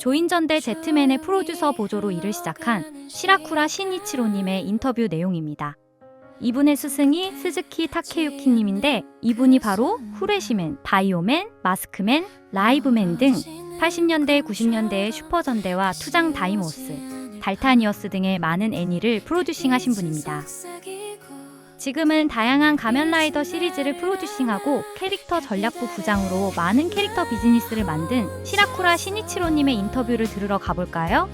조인전대 제트맨의 프로듀서 보조로 일을 시작한 시라쿠라 신이치로님의 인터뷰 내용입니다. 이분의 스승이 스즈키 타케유키님인데 이분이 바로 후레시맨, 바이오맨, 마스크맨, 라이브맨 등 80년대, 90년대의 슈퍼전대와 투장 다이모스, 달타니어스 등의 많은 애니를 프로듀싱하신 분입니다. 지금은 다양한 가면라이더 시리즈를 프로듀싱하고 캐릭터 전략부 부장으로 많은 캐릭터 비즈니스를 만든 시라쿠라 신이치로님의 인터뷰를 들으러 가볼까요?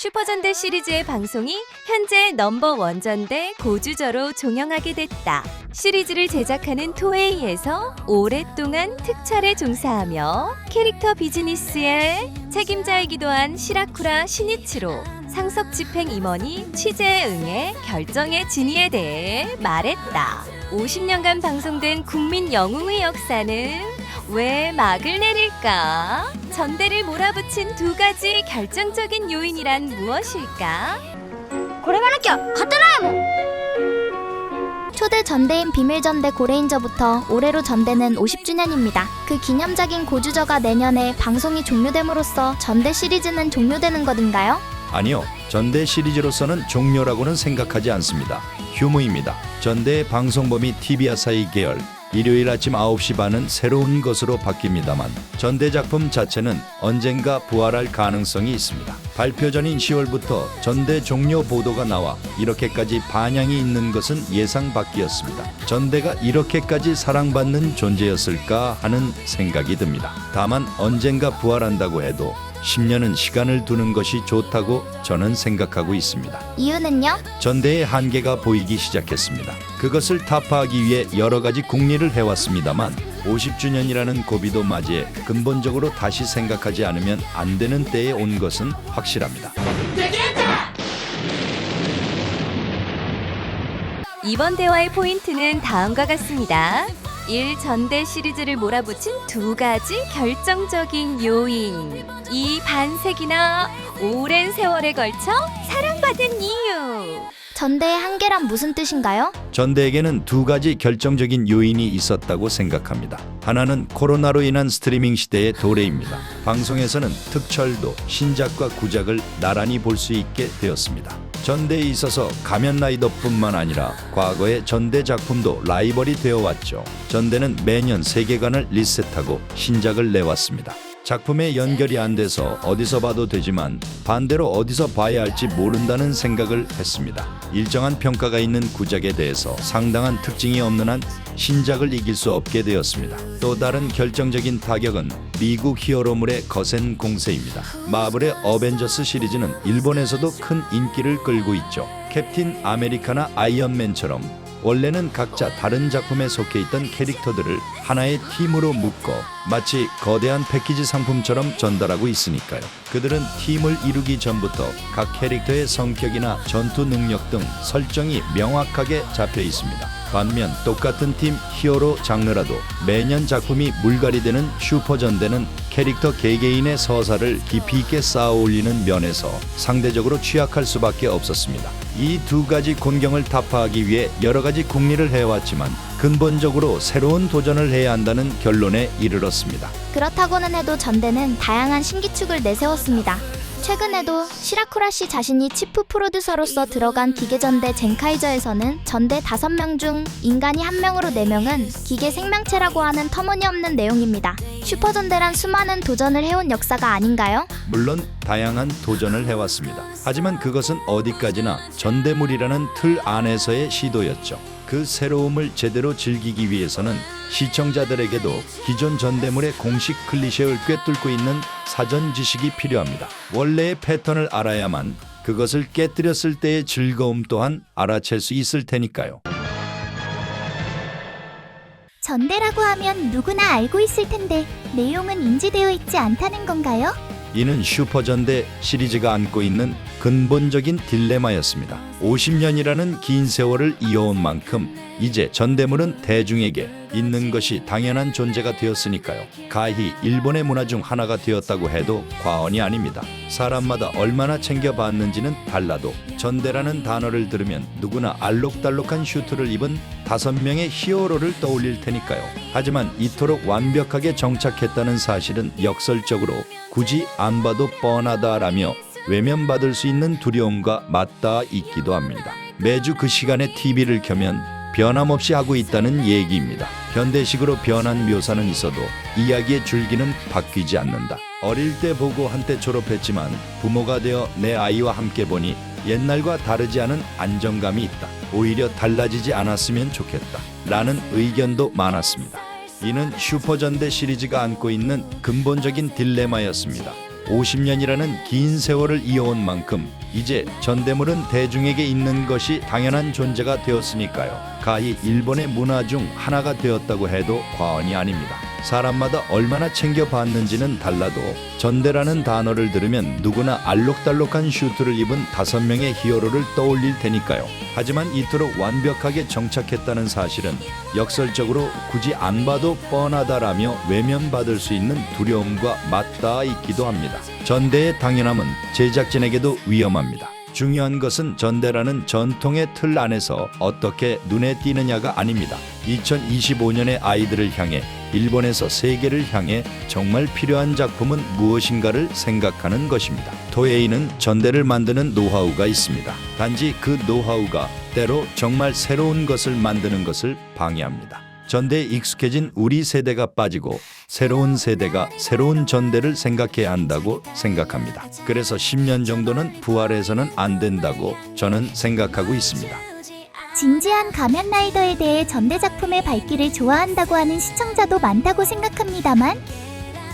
슈퍼전대 시리즈의 방송이 현재 넘버 원전대 고주저로 종영하게 됐다. 시리즈를 제작하는 토웨이에서 오랫동안 특촬에 종사하며 캐릭터 비즈니스의 책임자이기도 한 시라쿠라 신이치로 상석 집행 임원이 취재에 응해 결정의 진위에 대해 말했다. 50년간 방송된 국민 영웅의 역사는 왜 막을 내릴까? 전대를 몰아붙인 두 가지 결정적인 요인이란 무엇일까? 고래만학교 갔다라야모 초대 전대인 비밀전대 고레인저부터 올해로 전대는 50주년입니다. 그 기념작인 고주저가 내년에 방송이 종료됨으로써 전대 시리즈는 종료되는 것인가요? 아니요. 전대 시리즈로서는 종료라고는 생각하지 않습니다. 휴무입니다. 전대의 방송범이 TV 아사히 계열, 일요일 아침 9시 반은 새로운 것으로 바뀝니다만 전대 작품 자체는 언젠가 부활할 가능성이 있습니다. 발표 전인 10월부터 전대 종료 보도가 나와 이렇게까지 반향이 있는 것은 예상 밖이었습니다. 전대가 이렇게까지 사랑받는 존재였을까 하는 생각이 듭니다. 다만 언젠가 부활한다고 해도 10년은 시간을 두는 것이 좋다고 저는 생각하고 있습니다. 이유는요? 전대의 한계가 보이기 시작했습니다. 그것을 타파하기 위해 여러 가지 궁리를 해왔습니다만 50주년이라는 고비도 맞이해 근본적으로 다시 생각하지 않으면 안 되는 때에 온 것은 확실합니다. 이번 대화의 포인트는 다음과 같습니다. 1. 전대 시리즈를 몰아붙인 두 가지 결정적인 요인. 이 반세기나 오랜 세월에 걸쳐 사랑받은 이유. 전대의 한계란 무슨 뜻인가요? 전대에게는 두 가지 결정적인 요인이 있었다고 생각합니다. 하나는 코로나로 인한 스트리밍 시대의 도래입니다. 방송에서는 특철도 신작과 구작을 나란히 볼 수 있게 되었습니다. 전대에 있어서 가면 라이더뿐만 아니라 과거의 전대 작품도 라이벌이 되어 왔죠. 전대는 매년 세계관을 리셋하고 신작을 내왔습니다. 작품에 연결이 안 돼서 어디서 봐도 되지만 반대로 어디서 봐야 할지 모른다는 생각을 했습니다. 일정한 평가가 있는 구작에 대해서 상당한 특징이 없는 한 신작을 이길 수 없게 되었습니다. 또 다른 결정적인 타격은 미국 히어로물의 거센 공세입니다. 마블의 어벤져스 시리즈는 일본에서도 큰 인기를 끌고 있죠. 캡틴 아메리카나 아이언맨처럼 원래는 각자 다른 작품에 속해 있던 캐릭터들을 하나의 팀으로 묶어 마치 거대한 패키지 상품처럼 전달하고 있으니까요. 그들은 팀을 이루기 전부터 각 캐릭터의 성격이나 전투 능력 등 설정이 명확하게 잡혀 있습니다. 반면 똑같은 팀 히어로 장르라도 매년 작품이 물갈이되는 슈퍼전대는 캐릭터 개개인의 서사를 깊이 있게 쌓아 올리는 면에서 상대적으로 취약할 수밖에 없었습니다. 이 두 가지 곤경을 타파하기 위해 여러 가지 궁리를 해왔지만 근본적으로 새로운 도전을 해야 한다는 결론에 이르렀습니다. 그렇다고는 해도 전대는 다양한 신기축을 내세웠습니다. 최근에도 시라쿠라 씨 자신이 치프 프로듀서로서 들어간 기계전대 젠카이저에서는 전대 5명 중 인간이 1명으로 4명은 기계 생명체라고 하는 터무니없는 내용입니다. 슈퍼전대란 수많은 도전을 해온 역사가 아닌가요? 물론 다양한 도전을 해왔습니다. 하지만 그것은 어디까지나 전대물이라는 틀 안에서의 시도였죠. 그 새로움을 제대로 즐기기 위해서는 시청자들에게도 기존 전대물의 공식 클리셰를 꿰뚫고 있는 사전 지식이 필요합니다. 원래의 패턴을 알아야만 그것을 깨뜨렸을 때의 즐거움 또한 알아챌 수 있을 테니까요. 전대라고 하면 누구나 알고 있을 텐데 내용은 인지되어 있지 않다는 건가요? 이는 슈퍼전대 시리즈가 안고 있는 근본적인 딜레마였습니다. 50년이라는 긴 세월을 이어온 만큼 이제 전대물은 대중에게 있는 것이 당연한 존재가 되었으니까요. 가히 일본의 문화 중 하나가 되었다고 해도 과언이 아닙니다. 사람마다 얼마나 챙겨봤는지는 달라도 전대라는 단어를 들으면 누구나 알록달록한 슈트를 입은 다섯 명의 히어로를 떠올릴 테니까요. 하지만 이토록 완벽하게 정착했다는 사실은 역설적으로 굳이 안 봐도 뻔하다라며 외면받을 수 있는 두려움과 맞닿아 있기도 합니다. 매주 그 시간에 TV를 켜면 변함없이 하고 있다는 얘기입니다. 현대식으로 변한 묘사는 있어도 이야기의 줄기는 바뀌지 않는다. 어릴 때 보고 한때 졸업했지만 부모가 되어 내 아이와 함께 보니 옛날과 다르지 않은 안정감이 있다. 오히려 달라지지 않았으면 좋겠다. 라는 의견도 많았습니다. 이는 슈퍼전대 시리즈가 안고 있는 근본적인 딜레마였습니다. 50년이라는 긴 세월을 이어온 만큼 이제 전대물은 대중에게 있는 것이 당연한 존재가 되었으니까요. 가히 일본의 문화 중 하나가 되었다고 해도 과언이 아닙니다. 사람마다 얼마나 챙겨봤는지는 달라도 전대라는 단어를 들으면 누구나 알록달록한 슈트를 입은 다섯 명의 히어로를 떠올릴 테니까요. 하지만 이토록 완벽하게 정착했다는 사실은 역설적으로 굳이 안 봐도 뻔하다라며 외면받을 수 있는 두려움과 맞닿아 있기도 합니다. 전대의 당연함은 제작진에게도 위험합니다. 중요한 것은 전대라는 전통의 틀 안에서 어떻게 눈에 띄느냐가 아닙니다. 2025년의 아이들을 향해 일본에서 세계를 향해 정말 필요한 작품은 무엇인가를 생각하는 것입니다. 토에이는 전대를 만드는 노하우가 있습니다. 단지 그 노하우가 때로 정말 새로운 것을 만드는 것을 방해합니다. 전대에 익숙해진 우리 세대가 빠지고 새로운 세대가 새로운 전대를 생각해야 한다고 생각합니다. 그래서 10년 정도는 부활해서는 안 된다고 저는 생각하고 있습니다. 진지한 가면 라이더에 대해 전대 작품의 밝기를 좋아한다고 하는 시청자도 많다고 생각합니다만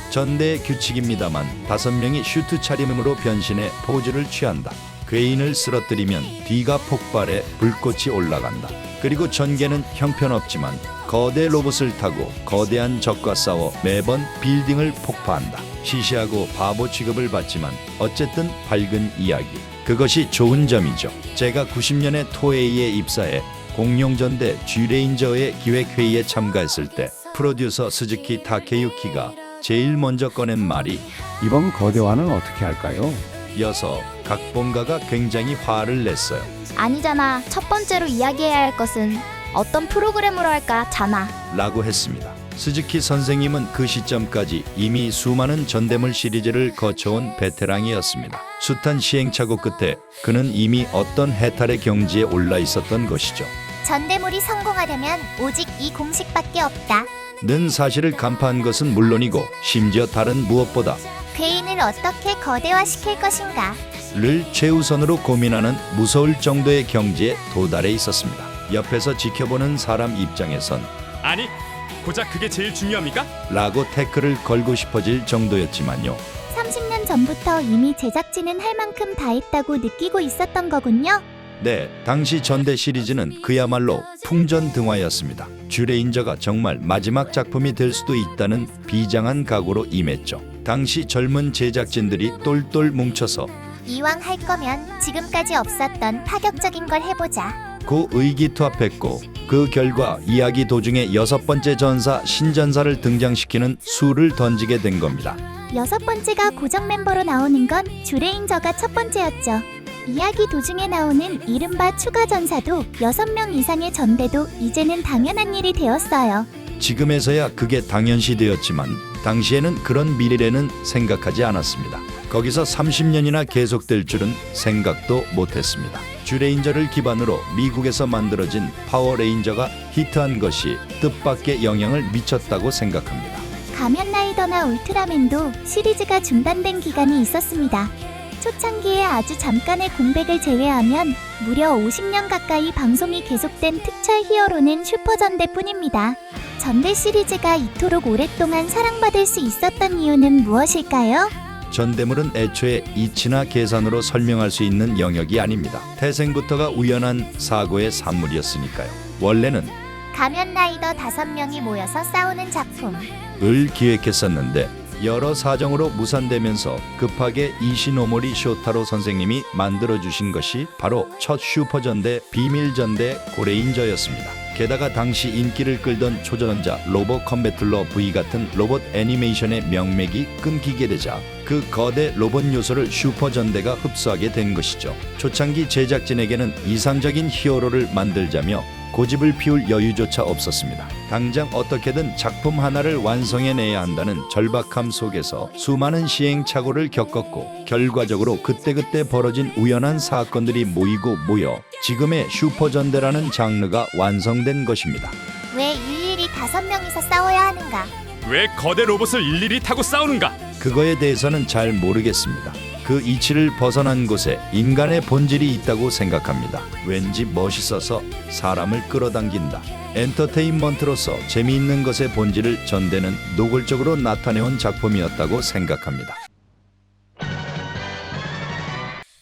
전대의 규칙입니다만 다섯 명이 슈트 차림으로 변신해 포즈를 취한다. 괴인을 쓰러뜨리면 뒤가 폭발해 불꽃이 올라간다. 그리고 전개는 형편없지만 거대 로봇을 타고 거대한 적과 싸워 매번 빌딩을 폭파한다. 시시하고 바보 취급을 받지만 어쨌든 밝은 이야기. 그것이 좋은 점이죠. 제가 90년에 토에이에 입사해 공룡전대 G레인저의 기획회의에 참가했을 때 프로듀서 스즈키 타케유키가 제일 먼저 꺼낸 말이 이번 거대화는 어떻게 할까요? 여서 각본가가 굉장히 화를 냈어요. 아니잖아. 첫 번째로 이야기해야 할 것은 어떤 프로그램으로 할까?잖아. 라고 했습니다. 스즈키 선생님은 그 시점까지 이미 수많은 전대물 시리즈를 거쳐온 베테랑이었습니다. 숱한 시행착오 끝에 그는 이미 어떤 해탈의 경지에 올라 있었던 것이죠. 전대물이 성공하려면 오직 이 공식밖에 없다. 는 사실을 간파한 것은 물론이고 심지어 다른 무엇보다 괴인을 어떻게 거대화시킬 것인가? 를 최우선으로 고민하는 무서울 정도의 경지에 도달해 있었습니다. 옆에서 지켜보는 사람 입장에선 아니, 고작 그게 제일 중요합니까? 라고 태클을 걸고 싶어질 정도였지만요. 30년 전부터 이미 제작진은 할 만큼 다 했다고 느끼고 있었던 거군요. 네, 당시 전대 시리즈는 그야말로 풍전등화였습니다. 쥬레인저가 정말 마지막 작품이 될 수도 있다는 비장한 각오로 임했죠. 당시 젊은 제작진들이 똘똘 뭉쳐서 이왕 할 거면 지금까지 없었던 파격적인 걸 해보자. 고 의기투합했고 그 결과 이야기 도중에 여섯 번째 전사 신전사를 등장시키는 수를 던지게 된 겁니다. 여섯 번째가 고정 멤버로 나오는 건 주레인저가 첫 번째였죠. 이야기 도중에 나오는 이른바 추가 전사도 여섯 명 이상의 전대도 이제는 당연한 일이 되었어요. 지금에서야 그게 당연시 되었지만 당시에는 그런 미래는 생각하지 않았습니다. 거기서 30년이나 계속될 줄은 생각도 못했습니다. 쥬레인저를 기반으로 미국에서 만들어진 파워레인저가 히트한 것이 뜻밖의 영향을 미쳤다고 생각합니다. 가면라이더나 울트라맨도 시리즈가 중단된 기간이 있었습니다. 초창기에 아주 잠깐의 공백을 제외하면 무려 50년 가까이 방송이 계속된 특촬 히어로는 슈퍼전대뿐입니다. 전대 시리즈가 이토록 오랫동안 사랑받을 수 있었던 이유는 무엇일까요? 전대물은 애초에 이치나 계산으로 설명할 수 있는 영역이 아닙니다. 태생부터가 우연한 사고의 산물이었으니까요. 원래는 가면 라이더 다섯 명이 모여서 싸우는 작품. 을 기획했었는데 여러 사정으로 무산되면서 급하게 이시노모리 쇼타로 선생님이 만들어 주신 것이 바로 첫 슈퍼전대 비밀전대 고레인저였습니다. 게다가 당시 인기를 끌던 초전자 로봇 컴배틀러 V 같은 로봇 애니메이션의 명맥이 끊기게 되자 그 거대 로봇 요소를 슈퍼전대가 흡수하게 된 것이죠. 초창기 제작진에게는 이상적인 히어로를 만들자며 고집을 피울 여유조차 없었습니다. 당장 어떻게든 작품 하나를 완성해내야 한다는 절박함 속에서 수많은 시행착오를 겪었고 결과적으로 그때그때 벌어진 우연한 사건들이 모이고 모여 지금의 슈퍼전대라는 장르가 완성된 것입니다. 왜 일일이 다섯 명이서 싸워야 하는가? 왜 거대 로봇을 일일이 타고 싸우는가? 그거에 대해서는 잘 모르겠습니다. 그 이치를 벗어난 곳에 인간의 본질이 있다고 생각합니다. 왠지 멋있어서 사람을 끌어당긴다. 엔터테인먼트로서 재미있는 것의 본질을 전대는 노골적으로 나타내온 작품이었다고 생각합니다.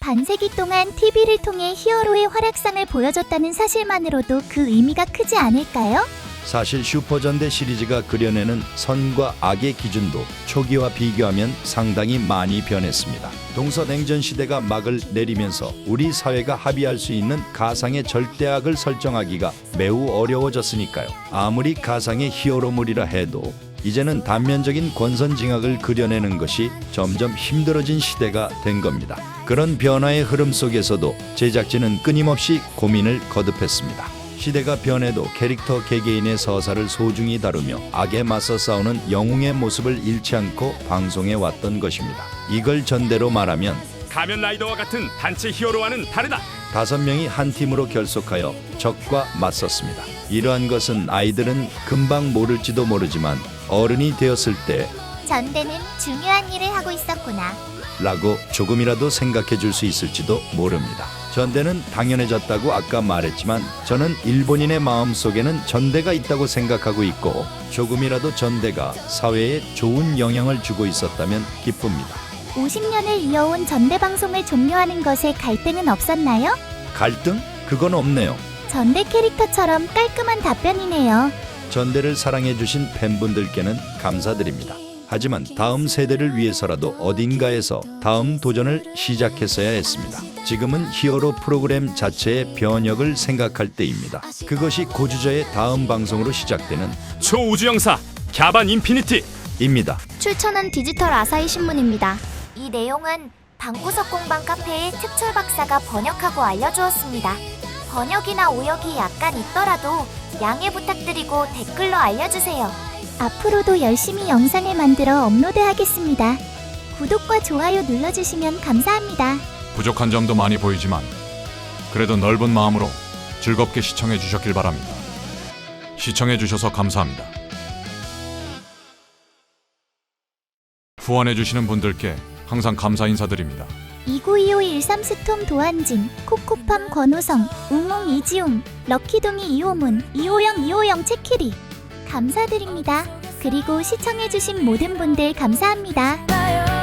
반세기 동안 TV를 통해 히어로의 활약상을 보여줬다는 사실만으로도 그 의미가 크지 않을까요? 사실 슈퍼전대 시리즈가 그려내는 선과 악의 기준도 초기와 비교하면 상당히 많이 변했습니다. 동서냉전 시대가 막을 내리면서 우리 사회가 합의할 수 있는 가상의 절대악을 설정하기가 매우 어려워졌으니까요. 아무리 가상의 히어로물이라 해도 이제는 단면적인 권선징악을 그려내는 것이 점점 힘들어진 시대가 된 겁니다. 그런 변화의 흐름 속에서도 제작진은 끊임없이 고민을 거듭했습니다. 시대가 변해도 캐릭터 개개인의 서사를 소중히 다루며 악에 맞서 싸우는 영웅의 모습을 잃지 않고 방송해 왔던 것입니다. 이걸 전대로 말하면 가면 라이더와 같은 단체 히어로와는 다르다. 다섯 명이 한 팀으로 결속하여 적과 맞섰습니다. 이러한 것은 아이들은 금방 모를지도 모르지만 어른이 되었을 때 전대는 중요한 일을 하고 있었구나. 라고 조금이라도 생각해 줄 수 있을지도 모릅니다. 전대는 당연해졌다고 아까 말했지만 저는 일본인의 마음 속에는 전대가 있다고 생각하고 있고 조금이라도 전대가 사회에 좋은 영향을 주고 있었다면 기쁩니다. 50년을 이어온 전대 방송을 종료하는 것에 갈등은 없었나요? 갈등? 그건 없네요. 전대 캐릭터처럼 깔끔한 답변이네요. 전대를 사랑해 주신 팬분들께는 감사드립니다. 하지만 다음 세대를 위해서라도 어딘가에서 다음 도전을 시작했어야 했습니다. 지금은 히어로 프로그램 자체의 변혁을 생각할 때입니다. 그것이 고주저의 다음 방송으로 시작되는 초우주 영사 갸반 인피니티. 입니다. 출처는 디지털 아사히 신문입니다. 이 내용은 방구석 공방 카페의 특철 박사가 번역하고 알려주었습니다. 번역이나 오역이 약간 있더라도 양해 부탁드리고 댓글로 알려주세요. 앞으로도 열심히 영상을 만들어 업로드하겠습니다. 구독과 좋아요 눌러주시면 감사합니다. 부족한 점도 많이 보이지만 그래도 넓은 마음으로 즐겁게 시청해 주셨길 바랍니다. 시청해 주셔서 감사합니다. 후원해 주시는 분들께 항상 감사 인사드립니다. 292513 스톰 도한진, 코코팜 권우성, 웅웅 이지웅, 럭키동이 이호문, 이호영 이호영 채키리 감사드립니다. 그리고 시청해주신 모든 분들 감사합니다.